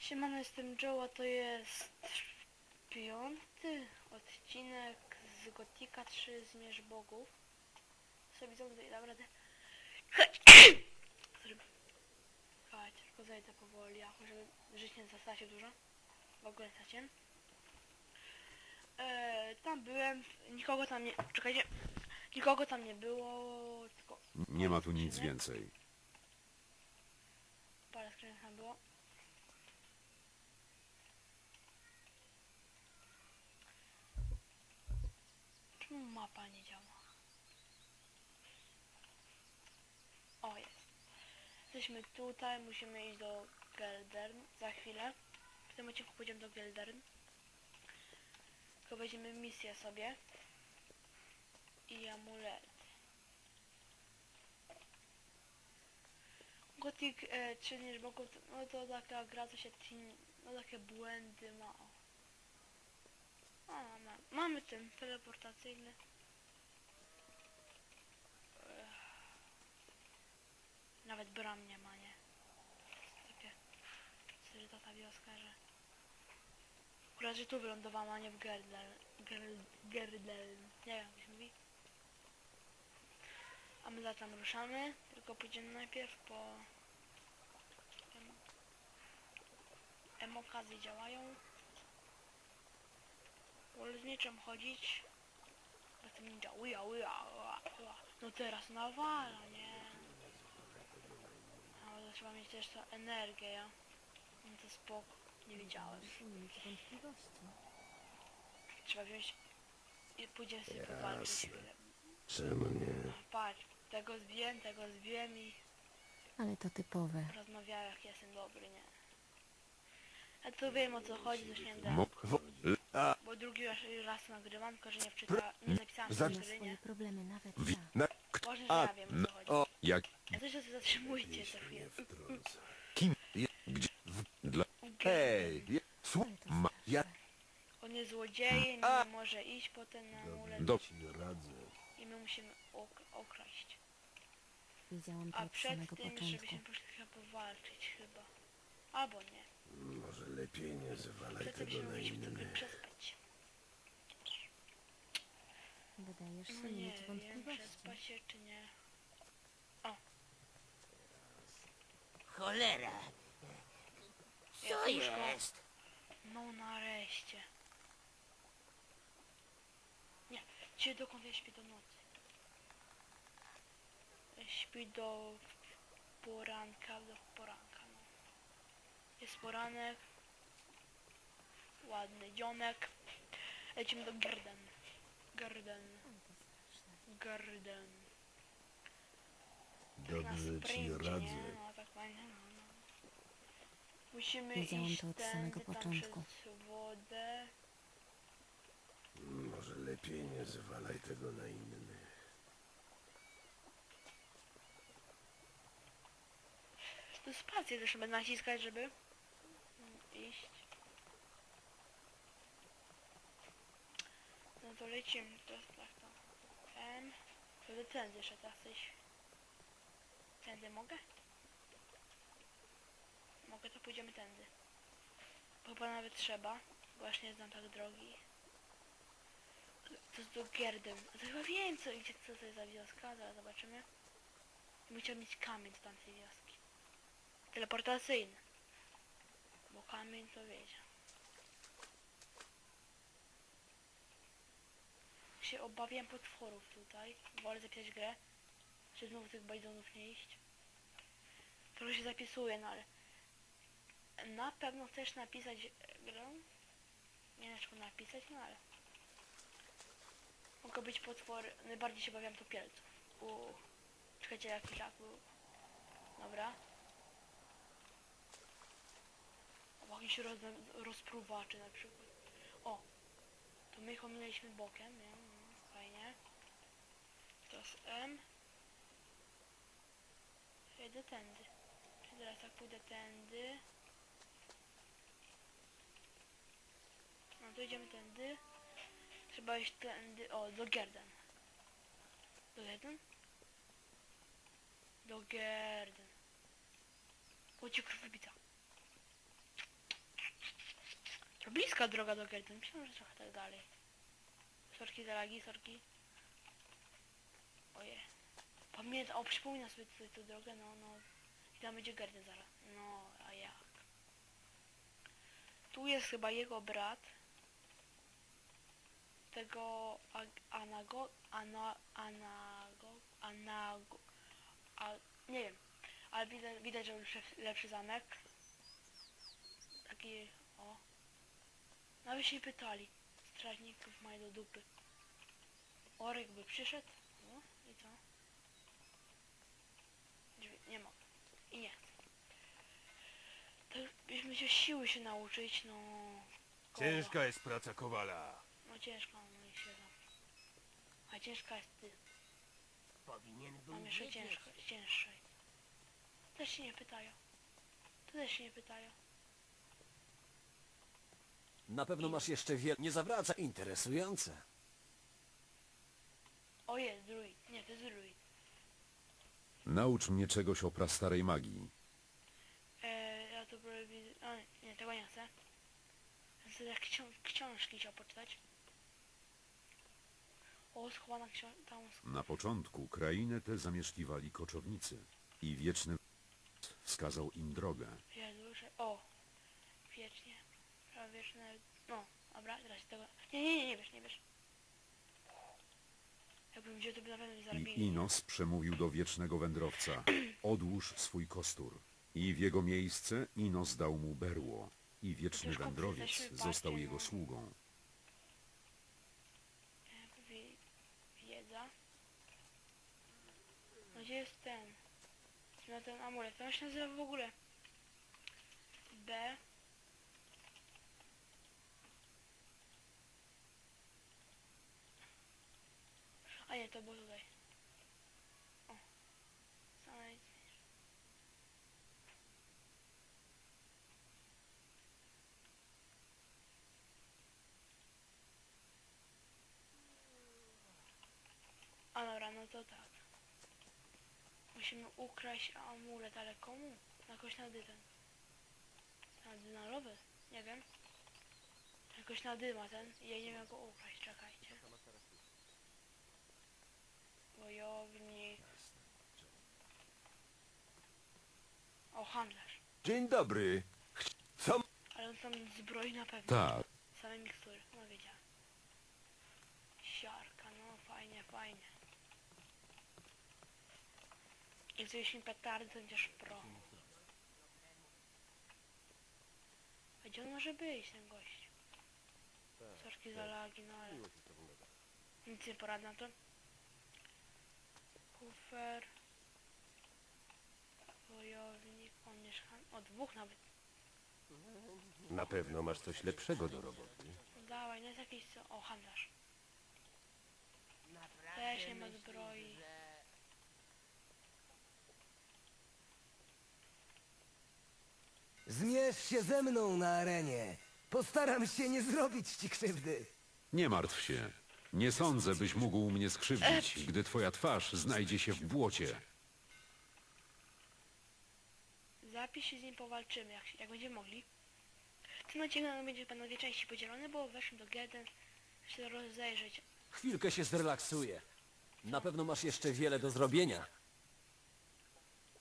Siemano, jestem Joe, a to jest piąty odcinek z Gotika 3 Zmierz Bogów. Sobie widzą tutaj naprawdę... Słuchajcie, tylko zejdę powoli, jako żeby żyć nie zastała się dużo. W ogóle tacie. Eee, tam byłem, nikogo tam nie... Czekajcie. Nikogo tam nie było, tylko Nie ma tu nic więcej. parę skrzynek tam było. Czemu mapa nie działa? O, jest. Jesteśmy tutaj, musimy iść do Geldern za chwilę. W tym odcinku pójdziemy do Geldern. Tylko weźmiemy misję sobie. I amulet. Gothic e, 3 niż no to taka gra, co się no takie błędy ma. O, o ma, mamy ten teleportacyjny. Nawet bram nie ma, nie? Takie, serio to ta wioska, że... Akurat, że tu wylądowałam, a nie w Gerdel, Gerdel, nie wiem jak się mówi. A my za tam ruszamy, tylko pójdziemy najpierw po... Em- działają. Mieczem chodzić. Jestem ninja. Uja, uja, ua, ua. No teraz nawala, nie? A ale trzeba mieć też tą energię, ja. No to spoko. Nie wiedziałem. mieć wątpliwości. Trzeba wziąć i pójdziemy sobie powalczyć. Jasne. Czemu nie? Patrz, tego zbiłem, tego zbiłem i Ale to typowe. rozmawiałem jak jestem dobry, nie? Ja tu wiem o co chodzi, coś nie Mo- wo- a, bo drugi raz, raz nagrywam, tylko że nie wczyta, nie napisałam Za- w Ma gry, swoje nie? problemy nawet wi- ja. na, Ważne, że a, ja wiem o no, co chodzi. o, jak, Ja coś się zatrzymujcie za chwilę. kim, je, gdzie, w, dla, hej, je, słu, Ale to ma, ja. On jest złodziejem A! i nie może iść po ten amulet do, i my musimy ok okraść. Wiedziałam to A od przed samego tym, początku. żebyśmy poszli chyba powalczyć chyba. Albo nie. Może lepiej nie zwalaj tym tego się na musimy trochę innych. przespać. Wydajesz się No nie mieć wiem, wątpliwości. przespać się czy nie. Cholera! Co Jabłuszko. jest? No nareszcie. Nie, dzisiaj dokąd ja śpię do nocy? Śpi do poranka, do poranka. Jest poranek. Ładny dzionek. Lecimy do Garden. Garden. To. Garden. Tak na Dobrze ci sprincie, radzę. Nie? No tak fajnie, no, no. Musimy Wiedziałam iść to od tędy, samego tam początku. przez wodę. Może lepiej nie zwalaj tego na innych. Tu spację też będę naciskać, żeby iść. No to lecimy, to jest tak to. M. Do tędy jeszcze teraz coś. Tędy mogę? Mogę, to pójdziemy tędy. Bo chyba nawet trzeba, bo aż nie znam tak drogi. To jest do. To chyba wiem co idzie, co to jest za wioska, zaraz zobaczymy. Musiał mieć kamień do tamtej wioski. Teleportacyjny. Bo kamień to wiecie. Się obawiam potworów tutaj. Wolę zapisać grę. Czy znowu tych bajdonów nie iść. Trochę się zapisuję, no ale... Na pewno chcesz napisać grę? Nie wiem, czego napisać, no ale... Mogą być potwory. Najbardziej się obawiam to pielców. Uuu. Czekajcie, jakiś rak był. Dobra. O, jakiś roz, rozpruwaczy na przykład. O! To my ich bokiem, nie? No, fajnie. Teraz M. Jedę tędy. Czyli teraz jak pójdę tędy. No to idziemy tędy. Trzeba iść tędy. O, do Gerden. Do Gerden? Do Gerden. Chodźcie krwibita. Bliska droga do Gerden. Myślałem, że trochę tak dalej. Sorki za lagi, sorki. Oje. Pamiętam, o przypomina sobie tutaj tę drogę, no, no. I tam będzie Gerden zaraz. No, a jak? Tu jest chyba jego brat. Tego ag- anago, ana, anago, anago, a, nie wiem, ale widać, widać że lepszy, lepszy zamek. Taki. Nawet się pytali. Strażników mają do dupy. Orek by przyszedł, no i co? Drzwi, nie ma. I nie. To byśmy się siły się nauczyć, no. koło. Ciężka jest praca Kowala. No ciężko, no i się znam. A ciężka jest ty. Powinien był Mam jeszcze wiedzieć. ciężko, cięższej. Też się nie pytają. To też się nie pytają. Na pewno masz jeszcze wiele... Nie zawraca. Interesujące. O jest, druid. Nie, to jest druid. Naucz mnie czegoś o prastarej magii. Eee, ja to robię... A, nie, tego nie chcę. Chcę jak ksią- książki chciał poczytać. O, schowana książka. Tam Na początku krainę tę zamieszkiwali koczownicy i wieczny wskazał im drogę. Jezu, że... O! Wiecznie. Prawie wieczne... No, dobra, teraz tego... Nie, nie, nie, nie wiesz, nie wiesz. Jakbym wziął, to by na pewno nie I zarobili. Inos przemówił do wiecznego wędrowca. Odłóż swój kostur. I w jego miejsce Inos dał mu berło. I wieczny wędrowiec został jego no. sługą. Wie, wiedza. No gdzie jest ten? Na ten amulet. To on się nazywa w ogóle. B. A nie, to było tutaj. O. A dobra, no to tak. Musimy ukraść amulet, ale komu? Jakoś na dywan. Na dynalowy? Nie wiem. Jakoś na dyma ten. Ja nie wiem jak go ukraść, czekajcie. Wojownik. O, handlarz. Dzień dobry. Co? Ale on tam zbroi na pewno. Tak, Same mikstury, no wiedziałem. Siarka, no fajnie, fajnie. I coś mi petardy, to będziesz pro. A gdzie on może być, ten gość? Sorki za lagi, no ale... Nic nie poradzę na to. Kufer. Wojownik, on mieszka... O, dwóch nawet. Na pewno masz coś lepszego do roboty. No dawaj, no jest jakiś co... O, handlarz. Też nie ma myślisz, zbroi. że- Zmierz się ze mną na arenie. Postaram się nie zrobić ci krzywdy. nie martw się. Nie sądzę, byś mógł mnie skrzywdzić, gdy twoja twarz znajdzie się w błocie. Zapisz się z nim powalczymy, jak, jak będziemy mogli. Odcinku no, będzie na dwie części podzielone, bo weszłem do Gerden, się rozejrzeć. Chwilkę się zrelaksuję. Na pewno masz jeszcze wiele do zrobienia.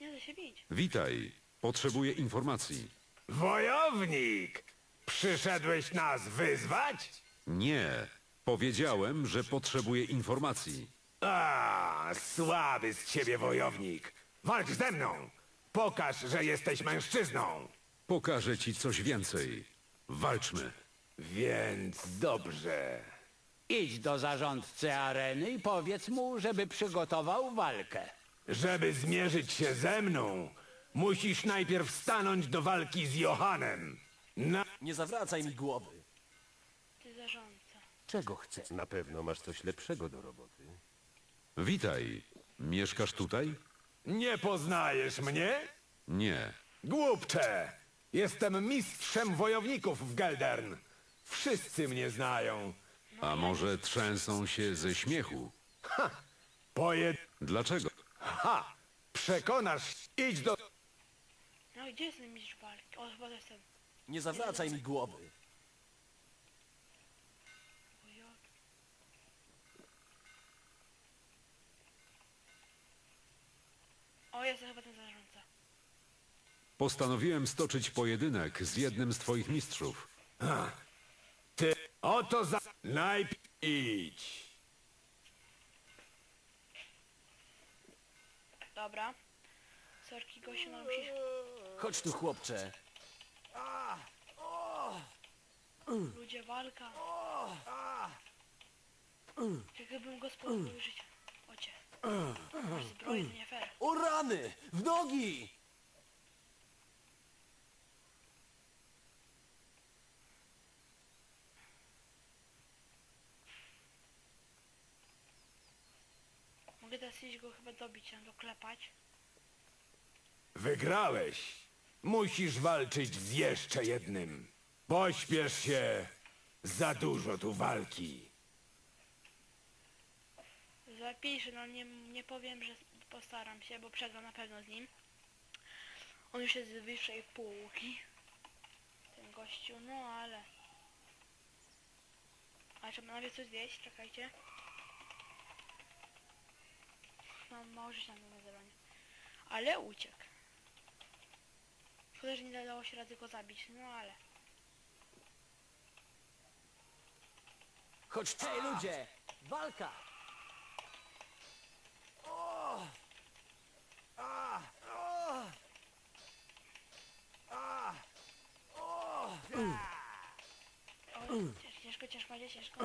Nie da się bić. Witaj. Potrzebuję informacji. Wojownik! Przyszedłeś nas wyzwać? Nie. Powiedziałem, że potrzebuję informacji. A, słaby z ciebie wojownik. Walcz ze mną. Pokaż, że jesteś mężczyzną. Pokażę ci coś więcej. Walczmy. Więc dobrze. Idź do zarządcy areny i powiedz mu, żeby przygotował walkę. Żeby zmierzyć się ze mną, musisz najpierw stanąć do walki z Johanem. Na... Nie zawracaj mi głowy. Czego? Na pewno masz coś lepszego do roboty. Witaj. Mieszkasz tutaj? Nie poznajesz mnie? Nie. Głupcze! Jestem mistrzem wojowników w Geldern. Wszyscy mnie znają. A może trzęsą się ze śmiechu? Pojed... Dlaczego? Ha! Przekonasz... Idź do... No i gdzie jest ten mistrz walki? O, chyba to jest ten. Nie zawracaj mi głowy. Jest chyba ten zarządca. Postanowiłem stoczyć pojedynek z jednym z twoich mistrzów. Ty, oto za... Najpierw idź. Dobra. Sorki, gościu, no musisz... Chodź tu, chłopcze. Ludzie, walka. Jakbym go spróbował życia. Ocie. Masz zbroję, to nie fair. O rany! W nogi! Mogę teraz iść go chyba dobić, tam doklepać. Wygrałeś. Musisz walczyć z jeszcze jednym. Pośpiesz się. Za dużo tu walki. Zapiszę, no nie, nie powiem, że postaram się, bo przegram na pewno z nim. On już jest z wyższej półki. Ten gościu, no ale... Ale trzeba najpierw coś zjeść, czekajcie. No, mało życia na zebranie. Ale uciekł. Szkoda, że nie dało się rady go zabić, no ale... Chodź, hej ludzie! Walka! Ciężko, będzie ciężko.